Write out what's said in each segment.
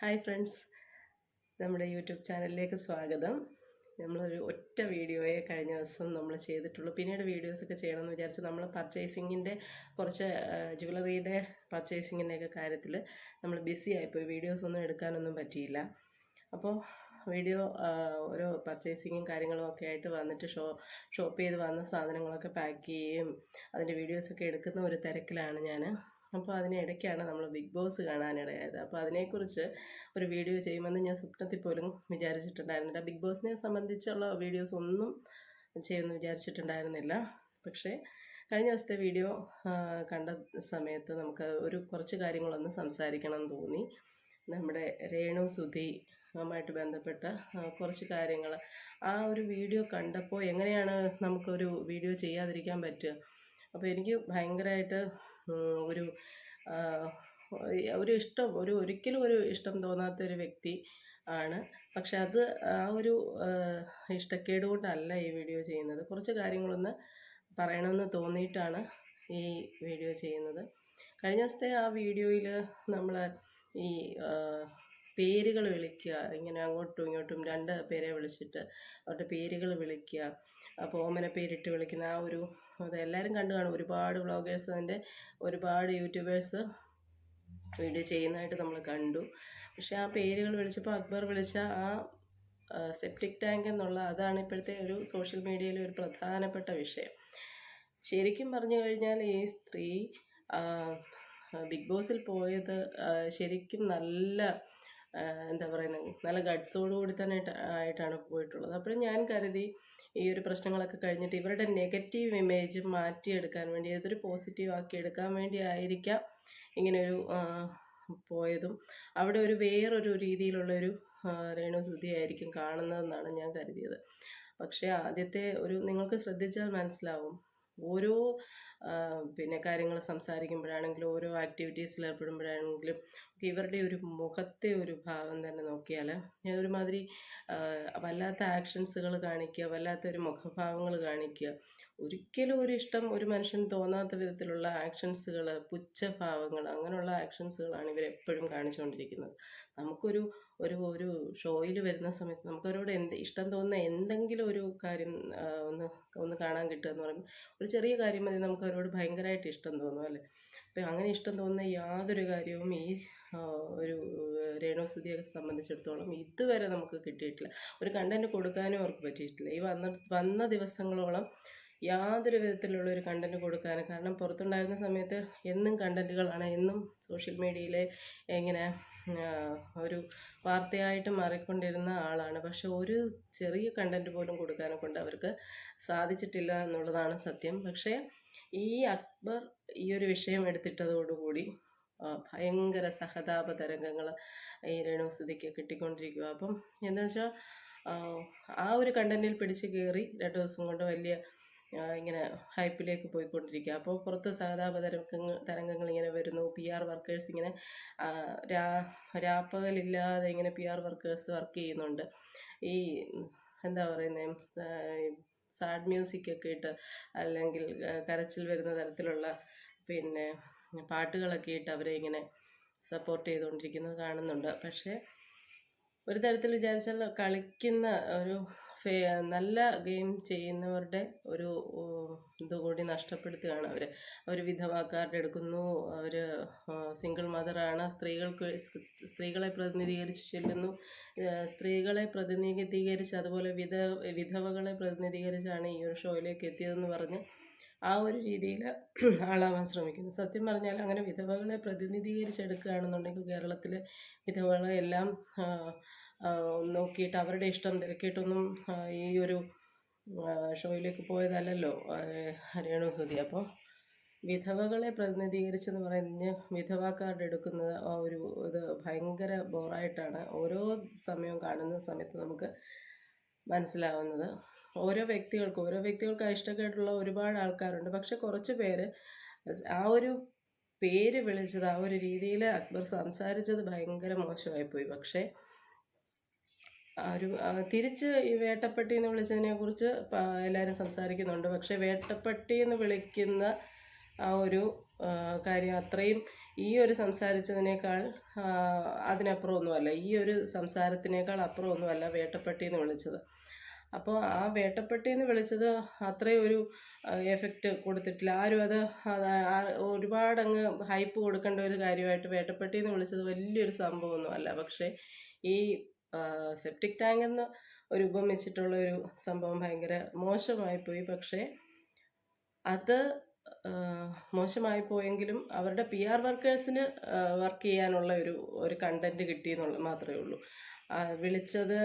Hi friends. നമ്മുടെ YouTube ചാനലിലേക്ക് സ്വാഗതം. നമ്മളൊരു ഒറ്റ വീഡിയോയെ കഴിഞ്ഞ ദിവസം നമ്മൾ ചെയ്തിട്ടുള്ളൂ. പിന്നീട് വീഡിയോസൊക്കെ ചെയ്യണമെന്ന് വിചാരിച്ചു നമ്മൾ പർച്ചേസിങ്ങിന്റെ കുറച്ച് ജ്വല്ലറിയുടെ പർച്ചേസിങ്ങിന്റെയൊക്കെ കാര്യത്തിൽ നമ്മൾ ബിസി ആയിപ്പോയി. വീഡിയോസ് ഒന്നും എടുക്കാനൊന്നും പറ്റിയില്ല. അപ്പോൾ വീഡിയോ ഓരോ പർച്ചേസിങ്ങും കാര്യങ്ങളും ഒക്കെ ആയിട്ട് വന്നിട്ട് ഷോ ഷോപ്പ് ചെയ്ത് വന്ന സാധനങ്ങളൊക്കെ പാക്ക് ചെയ്യുകയും അതിന്റെ വീഡിയോസൊക്കെ എടുക്കുന്ന ഒരു തിരക്കിലാണ് ഞാൻ. അപ്പോൾ അതിനിടയ്ക്കാണ് നമ്മൾ ബിഗ് ബോസ് കാണാനിടയായത് അപ്പോൾ അതിനെക്കുറിച്ച് ഒരു വീഡിയോ ചെയ്യുമെന്ന് ഞാൻ സ്വപ്നത്തിൽ പോലും വിചാരിച്ചിട്ടുണ്ടായിരുന്നില്ല. ബിഗ് ബോസിനെ സംബന്ധിച്ചുള്ള വീഡിയോസ് ഒന്നും ചെയ്യുമെന്ന് വിചാരിച്ചിട്ടുണ്ടായിരുന്നില്ല. പക്ഷേ കഴിഞ്ഞ ദിവസത്തെ വീഡിയോ കണ്ട സമയത്ത് നമുക്ക് ഒരു കുറച്ച് കാര്യങ്ങളൊന്ന് സംസാരിക്കണം എന്ന് തോന്നി. നമ്മുടെ രേണു സുധി ുമായിട്ട് ബന്ധപ്പെട്ട കുറച്ച് കാര്യങ്ങൾ ആ ഒരു വീഡിയോ കണ്ടപ്പോൾ എങ്ങനെയാണ് നമുക്കൊരു വീഡിയോ ചെയ്യാതിരിക്കാൻ പറ്റുക? അപ്പോൾ എനിക്ക് ഭയങ്കരമായിട്ട് ഒരു ഒരു ഇഷ്ടം ഒരു ഒരിക്കലും ഒരു ഇഷ്ടം തോന്നാത്ത ഒരു വ്യക്തി ആണ്. പക്ഷെ അത് ആ ഒരു ഇഷ്ടക്കേട് കൊണ്ടല്ല ഈ വീഡിയോ ചെയ്യുന്നത്. കുറച്ച് കാര്യങ്ങളൊന്ന് പറയണമെന്ന് തോന്നിയിട്ടാണ് ഈ വീഡിയോ ചെയ്യുന്നത്. കഴിഞ്ഞ ദിവസത്തെ ആ വീഡിയോയിൽ നമ്മൾ ഈ പേരുകൾ വിളിക്കുക ഇങ്ങനെ അങ്ങോട്ടും ഇങ്ങോട്ടും രണ്ട് പേരെ വിളിച്ചിട്ട് അവരുടെ പേരുകൾ വിളിക്കുക അപ്പോൾ ഓമന പേരിട്ട് വിളിക്കുന്ന ആ ഒരു അത് എല്ലാവരും കണ്ടു കാണും. ഒരുപാട് വ്ളോഗേഴ്സ് അതിന്റെ ഒരുപാട് യൂട്യൂബേഴ്സ് വീഡിയോ ചെയ്യുന്നതായിട്ട് നമ്മൾ കണ്ടു. പക്ഷെ ആ പേരുകൾ വിളിച്ചപ്പോൾ അക്ബർ വിളിച്ച ആ സെപ്റ്റിക് ടാങ്ക് എന്നുള്ള അതാണ് ഇപ്പോഴത്തെ ഒരു സോഷ്യൽ മീഡിയയിലെ ഒരു പ്രധാനപ്പെട്ട വിഷയം. ശരിക്കും പറഞ്ഞു കഴിഞ്ഞാൽ ഈ സ്ത്രീ ബിഗ് ബോസിൽ പോയത് ശരിക്കും നല്ല എന്താ പറയുന്നത് നല്ല ഗഡ്സോടുകൂടി തന്നെ ആയിട്ടാണ് പോയിട്ടുള്ളത്. അപ്പോഴും ഞാൻ കരുതി ഈ ഒരു പ്രശ്നങ്ങളൊക്കെ കഴിഞ്ഞിട്ട് ഇവരുടെ നെഗറ്റീവ് ഇമേജ് മാറ്റിയെടുക്കാൻ വേണ്ടി ഏതൊരു പോസിറ്റീവ് ആക്കി എടുക്കാൻ വേണ്ടി ആയിരിക്കാം ഇങ്ങനെയൊരു ആ, പോയതും. അവിടെ ഒരു വേറൊരു രീതിയിലുള്ളൊരു രേണു ആയിരിക്കും കാണുന്നതെന്നാണ് ഞാൻ കരുതിയത്. പക്ഷേ ആദ്യത്തെ ഒരു നിങ്ങൾക്ക് ശ്രദ്ധിച്ചാൽ മനസ്സിലാവും. ഓരോ പിന്നെ കാര്യങ്ങൾ സംസാരിക്കുമ്പോഴാണെങ്കിലും ഓരോ ആക്ടിവിറ്റീസിൽ ഏർപ്പെടുമ്പോഴാണെങ്കിലും ഇവരുടെ ഒരു മുഖത്തെ ഒരു ഭാവം തന്നെ നോക്കിയാൽ ഒരുമാതിരി വല്ലാത്ത ആക്ഷൻസുകൾ കാണിക്കുക വല്ലാത്ത ഒരു മുഖഭാവങ്ങൾ കാണിക്കുക ഒരിക്കലും ഒരു ഇഷ്ടം ഒരു മനുഷ്യന് തോന്നാത്ത വിധത്തിലുള്ള ആക്ഷൻസുകൾ പുച്ഛഭാവങ്ങൾ അങ്ങനെയുള്ള ആക്ഷൻസുകളാണ് ഇവരെപ്പോഴും കാണിച്ചുകൊണ്ടിരിക്കുന്നത്. നമുക്കൊരു ഒരു ഒരു ഷോയിൽ വരുന്ന സമയത്ത് നമുക്കവരോട് എന്ത് ഇഷ്ടം തോന്നുന്ന എന്തെങ്കിലും ഒരു കാര്യം ഒന്ന് ഒന്ന് കാണാൻ കിട്ടുക എന്ന് പറയുമ്പോൾ ഒരു ചെറിയ കാര്യം മതി നമുക്ക് അവരോട് ഭയങ്കരമായിട്ട് ഇഷ്ടം തോന്നും അല്ലേ? അപ്പം അങ്ങനെ ഇഷ്ടം തോന്നുന്ന യാതൊരു കാര്യവും ഈ ഒരു രേണുസുതിയെ സംബന്ധിച്ചിടത്തോളം ഇതുവരെ നമുക്ക് കിട്ടിയിട്ടില്ല. ഒരു കണ്ടന്റ് കൊടുക്കാനും അവർക്ക് പറ്റിയിട്ടില്ല. ഈ വന്ന വന്ന ദിവസങ്ങളോളം യാതൊരു വിധത്തിലുള്ള ഒരു കണ്ടന്റ് കൊടുക്കാനും കാരണം പുറത്തുണ്ടായിരുന്ന സമയത്ത് എന്നും കണ്ടന്റുകളാണ്. എന്നും സോഷ്യൽ മീഡിയയിലെ എങ്ങനെ ഒരു വാർത്തയായിട്ട് മാറിക്കൊണ്ടിരുന്ന ആളാണ്. പക്ഷെ ഒരു ചെറിയ കണ്ടന്റ് പോലും കൊടുക്കാനെ കൊണ്ട് അവർക്ക് സാധിച്ചിട്ടില്ല എന്നുള്ളതാണ് സത്യം. പക്ഷേ ഈ അക്ബർ ഈ ഒരു വിഷയം എടുത്തിട്ടതോടുകൂടി ഭയങ്കര സഹതാപ തരംഗങ്ങൾ ഈ രേണുസുതിക്ക് കിട്ടിക്കൊണ്ടിരിക്കുക അപ്പം എന്താ വെച്ചാൽ ആ ഒരു കണ്ടന്റിൽ പിടിച്ച് കയറി രണ്ട് ദിവസം കൊണ്ട് വലിയ ഇങ്ങനെ ഹൈപ്പിലേക്ക് പോയിക്കൊണ്ടിരിക്കുക അപ്പോൾ പുറത്ത് സഹതാപ തരംഗങ്ങൾ തരംഗങ്ങൾ ഇങ്ങനെ വരുന്നു. പി ആർ വർക്കേഴ്സ് ഇങ്ങനെ രാ രാപ്പകലില്ലാതെ ഇങ്ങനെ പി ആർ വർക്കേഴ്സ് വർക്ക് ചെയ്യുന്നുണ്ട്. ഈ എന്താ പറയുന്നത് സാഡ് മ്യൂസിക് ഒക്കെ ഇട്ട് അല്ലെങ്കിൽ കരച്ചിൽ വരുന്ന തരത്തിലുള്ള പിന്നെ പാട്ടുകളൊക്കെ ഇട്ട് അവരെ ഇങ്ങനെ സപ്പോർട്ട് ചെയ്തുകൊണ്ടിരിക്കുന്നത് കാണുന്നുണ്ട്. പക്ഷേ ഒരു തരത്തിൽ വിചാരിച്ചാൽ കളിക്കുന്ന ഒരു നല്ല ഗെയിം ചെയ്യുന്നവരുടെ ഒരു ഇതുകൂടി ഇത് കൂടി നഷ്ടപ്പെടുത്തുകയാണ് അവർ അവർ വിധവാ കാർഡ് എടുക്കുന്നു അവർ സിംഗിൾ മദറാണ് സ്ത്രീകൾക്ക് സ്ത്രീകളെ പ്രതിനിധീകരിച്ച് ചെല്ലുന്നു. സ്ത്രീകളെ പ്രതിനിധീകരിച്ച് അതുപോലെ വിധ വിധവകളെ പ്രതിനിധീകരിച്ചാണ് ഈ ഒരു ഷോയിലേക്ക് എത്തിയതെന്ന് പറഞ്ഞ് ആ ഒരു രീതിയിൽ ആളാവാൻ ശ്രമിക്കുന്നു. സത്യം പറഞ്ഞാൽ അങ്ങനെ വിധവകളെ പ്രതിനിധീകരിച്ചെടുക്കുകയാണെന്നുണ്ടെങ്കിൽ കേരളത്തിലെ വിധവകളെ എല്ലാം ആ, ആ, നോക്കിയിട്ട് അവരുടെ ഇഷ്ടം തിരക്കിയിട്ടൊന്നും ഈ ഒരു ഷോയിലേക്ക് പോയതല്ലല്ലോ ഹരിയാണോ സുധി. അപ്പോൾ വിധവകളെ പ്രതിനിധീകരിച്ചെന്ന് പറഞ്ഞ് വിധവ കാർഡ് എടുക്കുന്നത് ആ ഒരു ഇത് ഭയങ്കര ബോറായിട്ടാണ് ഓരോ സമയവും കാണുന്ന സമയത്ത് നമുക്ക് മനസ്സിലാവുന്നത്. ഓരോ വ്യക്തികൾക്കും ഓരോ വ്യക്തികൾക്ക് ഇഷ്ടക്കേട്ടുള്ള ഒരുപാട് ആൾക്കാരുണ്ട്. പക്ഷെ കുറച്ച് പേര് ആ ഒരു പേര് വിളിച്ചത് ആ ഒരു രീതിയിൽ അക്ബർ സംസാരിച്ചത് ഭയങ്കര മോശമായിപ്പോയി. പക്ഷേ ഒരു തിരിച്ച് ഈ വേട്ടപ്പെട്ടി എന്ന് വിളിച്ചതിനെ കുറിച്ച് എല്ലാവരും സംസാരിക്കുന്നുണ്ട്. പക്ഷെ വേട്ടപ്പെട്ടി എന്ന് വിളിക്കുന്ന ആ ഒരു കാര്യം അത്രയും ഈ ഒരു സംസാരിച്ചതിനേക്കാൾ അതിനപ്പുറമൊന്നുമല്ല. ഈ ഒരു സംസാരത്തിനേക്കാൾ അപ്പുറമൊന്നുമല്ല വേട്ടപ്പെട്ടി എന്ന് വിളിച്ചത്. അപ്പോൾ ആ വേട്ടപ്പെട്ടി എന്ന് വിളിച്ചത് അത്രയും ഒരു എഫക്റ്റ് കൊടുത്തിട്ടില്ല. ആരും അത് ഒരുപാട് അങ്ങ് ഹൈപ്പ് കൊടുക്കേണ്ട ഒരു കാര്യമായിട്ട് വേട്ടപ്പെട്ടി എന്ന് വിളിച്ചത് വലിയൊരു സംഭവമൊന്നുമല്ല. പക്ഷേ ഈ സെപ്റ്റിക് ടാങ്ക് എന്ന് ഒരു ഉപമിച്ചിട്ടുള്ള ഒരു സംഭവം ഭയങ്കര മോശമായി പോയി പക്ഷേ അത് മോശമായി പോയെങ്കിലും അവരുടെ പി ആർ വർക്കേഴ്സിന് വർക്ക് ചെയ്യാനുള്ള ഒരു ഒരു കണ്ടന്റ് കിട്ടി എന്നുള്ള മാത്രമേ ഉള്ളൂ. വിളിച്ചത്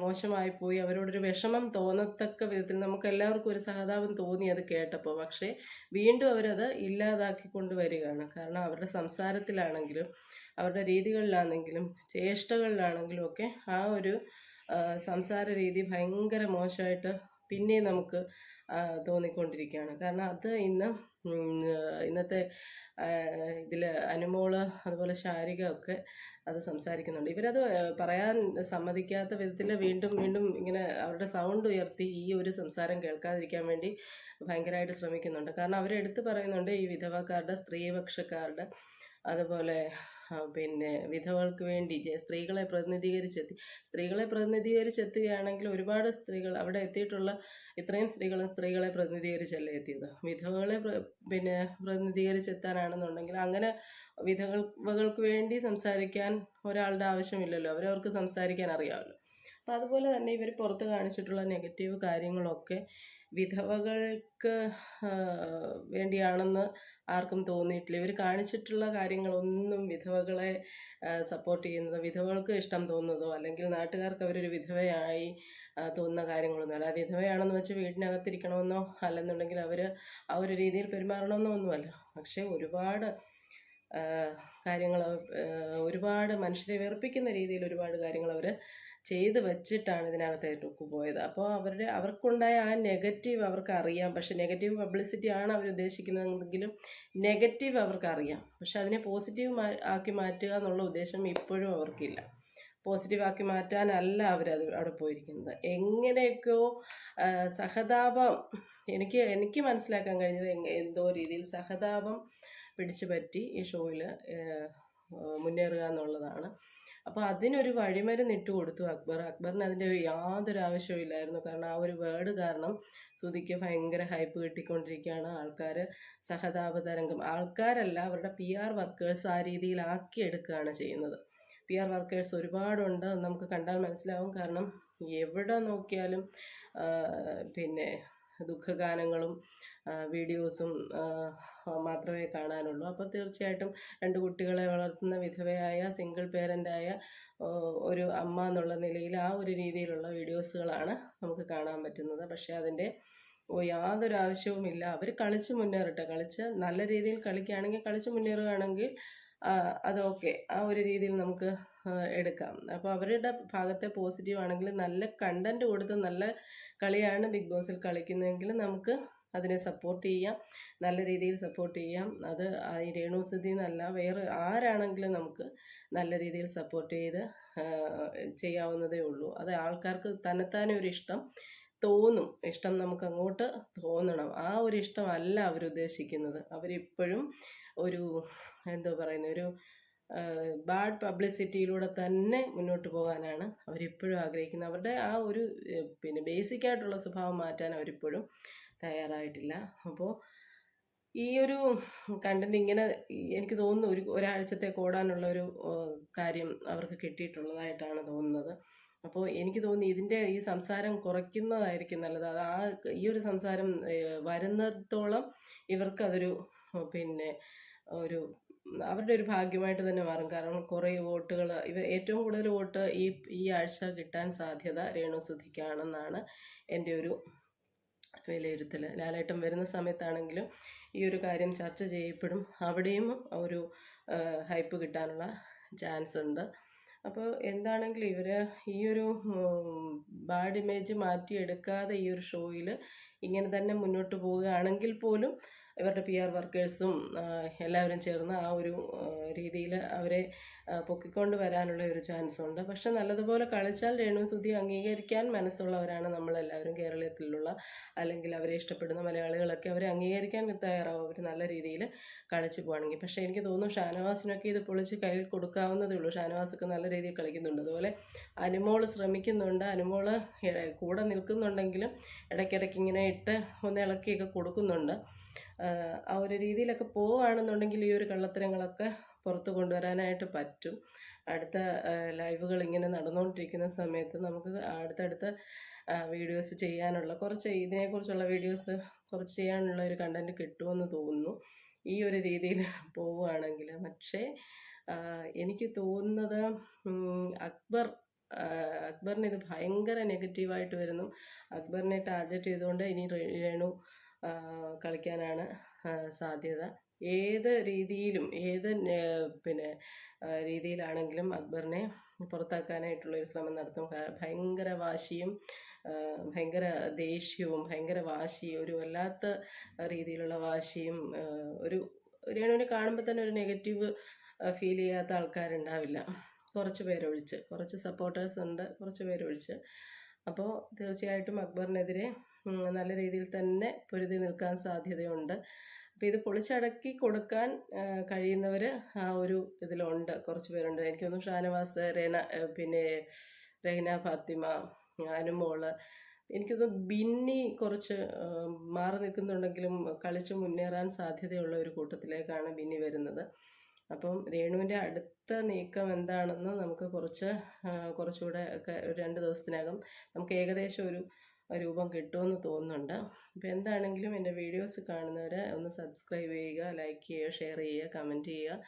മോശമായി പോയി അവരോടൊരു വിഷമം തോന്നത്തക്ക വിധത്തിൽ നമുക്ക് എല്ലാവർക്കും ഒരു സഹതാപം തോന്നി അത് കേട്ടപ്പോൾ പക്ഷേ വീണ്ടും അവരത് ഇല്ലാതാക്കി കൊണ്ടുവരികയാണ് കാരണം അവരുടെ സംസാരത്തിലാണെങ്കിലും അവരുടെ രീതികളിലാണെങ്കിലും ചേഷ്ടകളിലാണെങ്കിലും ഒക്കെ ആ ഒരു സംസാര രീതി ഭയങ്കര മോശമായിട്ട് പിന്നെയും നമുക്ക് തോന്നിക്കൊണ്ടിരിക്കുകയാണ്. കാരണം അത് ഇന്ന് ഇന്നത്തെ ഇതിൽ അനുമോൾ അതുപോലെ ശാരിക ഒക്കെ അത് സംസാരിക്കുന്നുണ്ട്. ഇവരത് പറയാൻ സമ്മതിക്കാത്ത വിധത്തിൽ വീണ്ടും വീണ്ടും ഇങ്ങനെ അവരുടെ സൗണ്ട് ഉയർത്തി ഈ ഒരു സംസാരം കേൾക്കാതിരിക്കാൻ വേണ്ടി ഭയങ്കരമായിട്ട് ശ്രമിക്കുന്നുണ്ട്. കാരണം അവരെടുത്ത് പറയുന്നുണ്ട് ഈ വിധവക്കാരുടെ സ്ത്രീപക്ഷക്കാരുടെ അതുപോലെ പിന്നെ വിധവകൾക്ക് വേണ്ടി സ്ത്രീകളെ പ്രതിനിധീകരിച്ചെത്തി സ്ത്രീകളെ പ്രതിനിധീകരിച്ചെത്തുകയാണെങ്കിൽ ഒരുപാട് സ്ത്രീകൾ അവിടെ എത്തിയിട്ടുള്ള ഇത്രയും സ്ത്രീകളും സ്ത്രീകളെ പ്രതിനിധീകരിച്ചല്ലേ എത്തിയത്? വിധവകളെ പിന്നെ പ്രതിനിധീകരിച്ചെത്താനാണെന്നുണ്ടെങ്കിൽ അങ്ങനെ വിധവകൾക്ക് വേണ്ടി സംസാരിക്കാൻ ഒരാളുടെ ആവശ്യമില്ലല്ലോ. അവരവർക്ക് സംസാരിക്കാൻ അറിയാമല്ലോ. അപ്പം അതുപോലെ തന്നെ ഇവർ പുറത്ത് കാണിച്ചിട്ടുള്ള നെഗറ്റീവ് കാര്യങ്ങളൊക്കെ വിധവകൾക്ക് വേണ്ടിയാണെന്ന് ആർക്കും തോന്നിയിട്ടില്ല. ഇവർ കാണിച്ചിട്ടുള്ള കാര്യങ്ങളൊന്നും വിധവകളെ സപ്പോർട്ട് ചെയ്യുന്നതോ വിധവകൾക്ക് ഇഷ്ടം തോന്നുന്നതോ അല്ലെങ്കിൽ നാട്ടുകാർക്ക് അവരൊരു വിധവയായി തോന്നുന്ന കാര്യങ്ങളൊന്നുമല്ല അല്ല. വിധവയാണെന്ന് വെച്ച് വീടിനകത്തിരിക്കണമെന്നോ അല്ലെന്നുണ്ടെങ്കിൽ അവർ ആ ഒരു രീതിയിൽ പെരുമാറണമെന്നോ ഒന്നുമല്ല. പക്ഷേ ഒരുപാട് കാര്യങ്ങൾ ഒരുപാട് മനുഷ്യരെ വെറുപ്പിക്കുന്ന രീതിയിൽ ഒരുപാട് കാര്യങ്ങൾ അവർ ചെയ്ത് വെച്ചിട്ടാണ് ഇതിനകത്തേക്ക് പോയത്. അപ്പോൾ അവരുടെ അവർക്കുണ്ടായ ആ നെഗറ്റീവ് അവർക്ക് അറിയാം പക്ഷെ നെഗറ്റീവ് പബ്ലിസിറ്റി ആണ് അവർ ഉദ്ദേശിക്കുന്നതെങ്കിലും നെഗറ്റീവ് അവർക്ക് അറിയാം പക്ഷെ അതിനെ പോസിറ്റീവ് ആക്കി മാറ്റുക എന്നുള്ള ഉദ്ദേശം ഇപ്പോഴും അവർക്കില്ല. പോസിറ്റീവ് ആക്കി മാറ്റാനല്ല അവരത് അവിടെ പോയിരിക്കുന്നത്. എങ്ങനെയൊക്കെയോ സഹതാപം എനിക്ക് എനിക്ക് മനസ്സിലാക്കാൻ കഴിഞ്ഞത് എന്തോ രീതിയിൽ സഹതാപം പിടിച്ചു പറ്റി ഈ ഷോയിൽ മുന്നേറുക എന്നുള്ളതാണ്. അപ്പോൾ അതിനൊരു വഴിമരുന്ന് ഇട്ട് കൊടുത്തു അക്ബർ. അക്ബറിന് അതിന്റെ യാതൊരു ആവശ്യമില്ലായിരുന്നു കാരണം ആ ഒരു വേർഡ് കാരണം സുധിക്ക് ഭയങ്കര ഹൈപ്പ് കിട്ടിക്കൊണ്ടിരിക്കുകയാണ്. ആൾക്കാർ സഹതാപ തരംഗം ആൾക്കാരല്ല അവരുടെ പി ആർ വർക്കേഴ്സ് ആ രീതിയിലാക്കി എടുക്കുകയാണ് ചെയ്യുന്നത്. പി ആർ വർക്കേഴ്സ് ഒരുപാടുണ്ട് നമുക്ക് കണ്ടാൽ മനസ്സിലാവും. കാരണം എവിടെ നോക്കിയാലും പിന്നെ ദുഃഖഗാനങ്ങളും വീഡിയോസും മാത്രമേ കാണാനുള്ളൂ. അപ്പോൾ തീർച്ചയായിട്ടും രണ്ട് കുട്ടികളെ വളർത്തുന്ന വിധവയായ സിംഗിൾ പേരന്റായ ഒരു അമ്മ എന്നുള്ള നിലയിൽ ആ ഒരു രീതിയിലുള്ള വീഡിയോസുകളാണ് നമുക്ക് കാണാൻ പറ്റുന്നത്. പക്ഷേ അതിന്റെ യാതൊരു ആവശ്യവുമില്ല അവർ കളിച്ച് മുന്നേറട്ടെ. കളിച്ച് നല്ല രീതിയിൽ കളിക്കുകയാണെങ്കിൽ കളിച്ച് മുന്നേറുകയാണെങ്കിൽ അത് ഓക്കെ. ആ ഒരു രീതിയിൽ നമുക്ക് എടുക്കാം. അപ്പോൾ അവരുടെ ഭാഗത്തെ പോസിറ്റീവ് ആണെങ്കിൽ നല്ല കണ്ടന്റ് കൊടുത്ത് നല്ല കളിയാണ് ബിഗ് ബോസിൽ കളിക്കുന്നതെങ്കിൽ നമുക്ക് അതിനെ സപ്പോർട്ട് ചെയ്യാം. നല്ല രീതിയിൽ സപ്പോർട്ട് ചെയ്യാം. അത് ഈ രേണുസുതി എന്നല്ല വേറെ ആരാണെങ്കിലും നമുക്ക് നല്ല രീതിയിൽ സപ്പോർട്ട് ചെയ്ത് ചെയ്യാവുന്നതേ ഉള്ളൂ. അത് ആൾക്കാർക്ക് തന്നെത്താനെ ഒരു ഇഷ്ടം തോന്നും. ഇഷ്ടം നമുക്ക് അങ്ങോട്ട് തോന്നണം. ആ ഒരു ഇഷ്ടമല്ല അവരുദ്ദേശിക്കുന്നത് അവരിപ്പോഴും ഒരു എന്തോ പറയുന്ന ഒരു ബാഡ് പബ്ലിസിറ്റിയിലൂടെ തന്നെ മുന്നോട്ട് പോകാനാണ് അവരിപ്പോഴും ആഗ്രഹിക്കുന്നത്. അവരുടെ ആ ഒരു പിന്നെ ബേസിക് ആയിട്ടുള്ള സ്വഭാവം മാറ്റാൻ അവരിപ്പോഴും തയ്യാറായിട്ടില്ല. അപ്പോൾ ഈ ഒരു കണ്ടന്റ് ഇങ്ങനെ എനിക്ക് തോന്നുന്നു ഒരു ഒരാഴ്ചത്തെ ഓടാനുള്ള ഒരു കാര്യം അവർക്ക് കിട്ടിയിട്ടുള്ളതായിട്ടാണ് തോന്നുന്നത്. അപ്പോൾ എനിക്ക് തോന്നി ഇതിന്റെ ഈ സംസാരം കുറയ്ക്കുന്നതായിരിക്കും നല്ലത്. അത് ആ ഈ ഒരു സംസാരം വരുന്നിടത്തോളം ഇവർക്കതൊരു പിന്നെ ഒരു അവരുടെ ഒരു ഭാഗ്യമായിട്ട് തന്നെ മാറും. കാരണം കുറേ വോട്ടുകൾ ഇവർ ഏറ്റവും കൂടുതൽ വോട്ട് ഈ ഈ ആഴ്ച കിട്ടാൻ സാധ്യത രേണു സുധിക്കാണെന്നാണ് എന്റെ ഒരു വിലയിരുത്തൽ ലാലേട്ടം വരുന്ന സമയത്താണെങ്കിലും ഈ ഒരു കാര്യം ചർച്ച ചെയ്യപ്പെടും. അവിടെയും ഒരു ഹൈപ്പ് കിട്ടാനുള്ള ചാൻസ് ഉണ്ട്. അപ്പോൾ എന്താണെങ്കിലും ഇവർ ഈ ഒരു ബാഡ് ഇമേജ് മാറ്റിയെടുക്കാതെ ഈ ഒരു ഷോയിൽ ഇങ്ങനെ തന്നെ മുന്നോട്ട് പോവുകയാണെങ്കിൽ പോലും ഇവരുടെ പി ആർ വർക്കേഴ്സും എല്ലാവരും ചേർന്ന് ആ ഒരു രീതിയിൽ അവരെ പൊക്കിക്കൊണ്ട് വരാനുള്ള ഒരു ചാൻസ് ഉണ്ട്. പക്ഷെ നല്ലതുപോലെ കളിച്ചാൽ രേണു സുധി അംഗീകരിക്കാൻ മനസ്സുള്ളവരാണ് നമ്മളെല്ലാവരും കേരളത്തിലുള്ള അല്ലെങ്കിൽ അവരെ ഇഷ്ടപ്പെടുന്ന മലയാളികളൊക്കെ. അവരെ അംഗീകരിക്കാൻ തയ്യാറാവും. അവർ നല്ല രീതിയിൽ കളിച്ചു പോകണമെങ്കിൽ പക്ഷേ എനിക്ക് തോന്നുന്നു ഷാനവാസിനൊക്കെ ഇത് പൊളിച്ച് കയ്യിൽ കൊടുക്കാവുന്നതേ ഉള്ളൂ. ഷാനവാസൊക്കെ നല്ല രീതിയിൽ കളിക്കുന്നുണ്ട്. അതുപോലെ അനുമോൾ ശ്രമിക്കുന്നുണ്ട്. അനുമോൾ കൂടെ നിൽക്കുന്നുണ്ടെങ്കിലും ഇടയ്ക്കിടയ്ക്ക് ഇങ്ങനെ ഇട്ട് ഒന്ന് ഇളക്കിയൊക്കെ കൊടുക്കുന്നുണ്ട്. ആ ഒരു രീതിയിലൊക്കെ പോവുകയാണെന്നുണ്ടെങ്കിൽ ഈ ഒരു കള്ളത്തരങ്ങളൊക്കെ പുറത്ത് കൊണ്ടുവരാനായിട്ട് പറ്റും. അടുത്ത ലൈവുകൾ ഇങ്ങനെ നടന്നുകൊണ്ടിരിക്കുന്ന സമയത്ത് നമുക്ക് അടുത്തടുത്ത വീഡിയോസ് ചെയ്യാനുള്ള കുറച്ച് ഇതിനെക്കുറിച്ചുള്ള വീഡിയോസ് കുറച്ച് ചെയ്യാനുള്ള ഒരു കണ്ടന്റ് കിട്ടുമെന്ന് തോന്നുന്നു. ഈ ഒരു രീതിയിൽ പോവുകയാണെങ്കിൽ. പക്ഷേ എനിക്ക് തോന്നുന്നത് അക്ബർ അക്ബറിന് ഇത് ഭയങ്കര നെഗറ്റീവായിട്ട് വരുന്നു. അക്ബറിനെ ടാർഗറ്റ് ചെയ്തുകൊണ്ട് ഇനി രേണു കളിക്കാനാണ് സാധ്യത. ഏത് രീതിയിലും ഏത് പിന്നെ രീതിയിലാണെങ്കിലും അക്ബറിനെ പുറത്താക്കാനായിട്ടുള്ള ഒരു ശ്രമം നടത്തും. ഭയങ്കര വാശിയും ഭയങ്കര ദേഷ്യവും ഭയങ്കര വാശിയും ഒരു വല്ലാത്ത രീതിയിലുള്ള വാശിയും ഒരു രേണുവിനെ കാണുമ്പോൾ തന്നെ ഒരു നെഗറ്റീവ് ഫീൽ ചെയ്യാത്ത ആൾക്കാരുണ്ടാവില്ല. കുറച്ച് പേരൊഴിച്ച് കുറച്ച് സപ്പോർട്ടേഴ്സ് ഉണ്ട് കുറച്ച് പേരൊഴിച്ച്. അപ്പോൾ തീർച്ചയായിട്ടും അക്ബറിനെതിരെ നല്ല രീതിയിൽ തന്നെ പൊരുതി നിൽക്കാൻ സാധ്യതയുണ്ട്. അപ്പോൾ ഇത് പൊളിച്ചടക്കി കൊടുക്കാൻ കഴിയുന്നവർ ആ ഒരു ഇതിലുണ്ട് കുറച്ച് പേരുണ്ട്. എനിക്കൊന്നും ഷാനവാസ് റേന പിന്നെ റെഹ്ന ഫാത്തിമ അനുമോൾ എനിക്കൊന്ന് ബിന്നി കുറച്ച് മാറി നിൽക്കുന്നുണ്ടെങ്കിലും കളിച്ച് മുന്നേറാൻ സാധ്യതയുള്ള ഒരു കൂട്ടത്തിലേക്കാണ് ബിന്നി വരുന്നത്. അപ്പം രേണുവിന്റെ അടുത്ത നീക്കം എന്താണെന്ന് നമുക്ക് കുറച്ച് കുറച്ചുകൂടെ ഒക്കെ ഒരു രണ്ട് ദിവസത്തിനകം നമുക്ക് ഏകദേശം ഒരു രൂപം കിട്ടുമെന്ന് തോന്നുന്നുണ്ട്. അപ്പോൾ എന്താണെങ്കിലും എന്റെ വീഡിയോസ് കാണുന്നവർ ഒന്ന് സബ്സ്ക്രൈബ് ചെയ്യുക ലൈക്ക് ചെയ്യുക ഷെയർ ചെയ്യുക കമന്റ് ചെയ്യുക.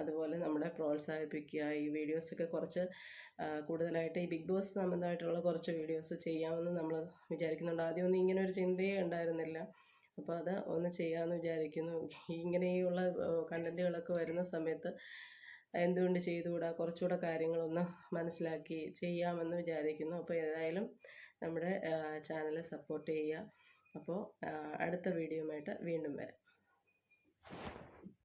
അതുപോലെ നമ്മളെ പ്രോത്സാഹിപ്പിക്കുക. ഈ വീഡിയോസൊക്കെ കുറച്ച് കൂടുതലായിട്ട് ഈ ബിഗ് ബോസ് സംബന്ധമായിട്ടുള്ള കുറച്ച് വീഡിയോസ് ചെയ്യാമെന്ന് നമ്മൾ വിചാരിക്കുന്നുണ്ട്. ആദ്യമൊന്നും ഇങ്ങനെ ഒരു ചിന്തയേ ഉണ്ടായിരുന്നില്ല. അപ്പോൾ അത് ഒന്ന് ചെയ്യാമെന്ന് വിചാരിക്കുന്നു. ഇങ്ങനെയുള്ള കണ്ടന്റുകളൊക്കെ വരുന്ന സമയത്ത് എന്തുകൊണ്ട് ചെയ്തുകൂടാ? കുറച്ചുകൂടെ കാര്യങ്ങളൊന്ന് മനസ്സിലാക്കി ചെയ്യാമെന്ന് വിചാരിക്കുന്നു. അപ്പോൾ ഏതായാലും നമ്മുടെ ചാനൽ സപ്പോർട്ട് ചെയ്യുക. അപ്പോൾ അടുത്ത വീഡിയോയുമായിട്ട് വീണ്ടും വരാം.